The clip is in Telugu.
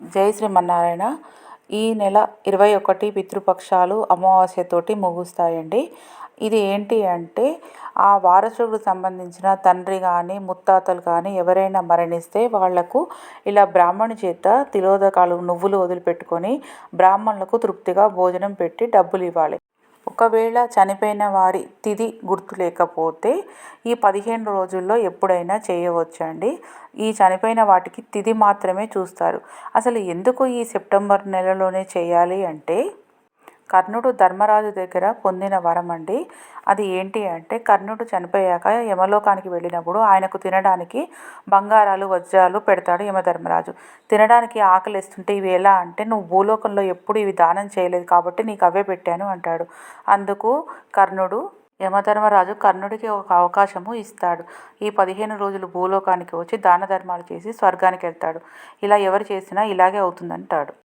జై శ్రీమన్నారాయణ. ఈ నెల ఇరవై ఒకటి పితృపక్షాలు అమావాస్యతోటి ముగుస్తాయండి. ఇది ఏంటి అంటే ఆ వారసుడికి సంబంధించిన తండ్రి కానీ ముత్తాతలు కానీ ఎవరైనా మరణిస్తే వాళ్ళకు ఇలా బ్రాహ్మణి చేత తిలోదకాలు నువ్వులు వదిలిపెట్టుకొని బ్రాహ్మణులకు తృప్తిగా భోజనం పెట్టి డబ్బులు ఇవ్వాలి. ఒకవేళ చనిపోయిన వారి తిథి గుర్తు లేకపోతే ఈ పదిహేను రోజుల్లో ఎప్పుడైనా చేయవచ్చండి. ఈ చనిపోయిన వాటికి తిథి మాత్రమే చూస్తారు. అసలు ఎందుకు ఈ సెప్టెంబర్ నెలలోనే చేయాలి అంటే కర్ణుడు ధర్మరాజు దగ్గర పొందిన వరం అండి అది ఏంటి అంటే కర్ణుడు చనిపోయాక యమలోకానికి వెళ్ళినప్పుడు ఆయనకు తినడానికి బంగారాలు వజ్రాలు పెడతాడు యమధర్మరాజు. తినడానికి ఆకలిస్తుంటే ఇవి ఎలా అంటే నువ్వు భూలోకంలో ఎప్పుడు ఇవి దానం చేయలేదు కాబట్టి నీకు అవే పెట్టాను అంటాడు. అందుకు కర్ణుడు యమధర్మరాజు కర్ణుడికి ఒక అవకాశము ఇస్తాడు. ఈ పదిహేను రోజులు భూలోకానికి వచ్చి దాన ధర్మాలు చేసి స్వర్గానికి వెళ్తాడు. ఇలా ఎవరు చేసినా ఇలాగే అవుతుందంటాడు.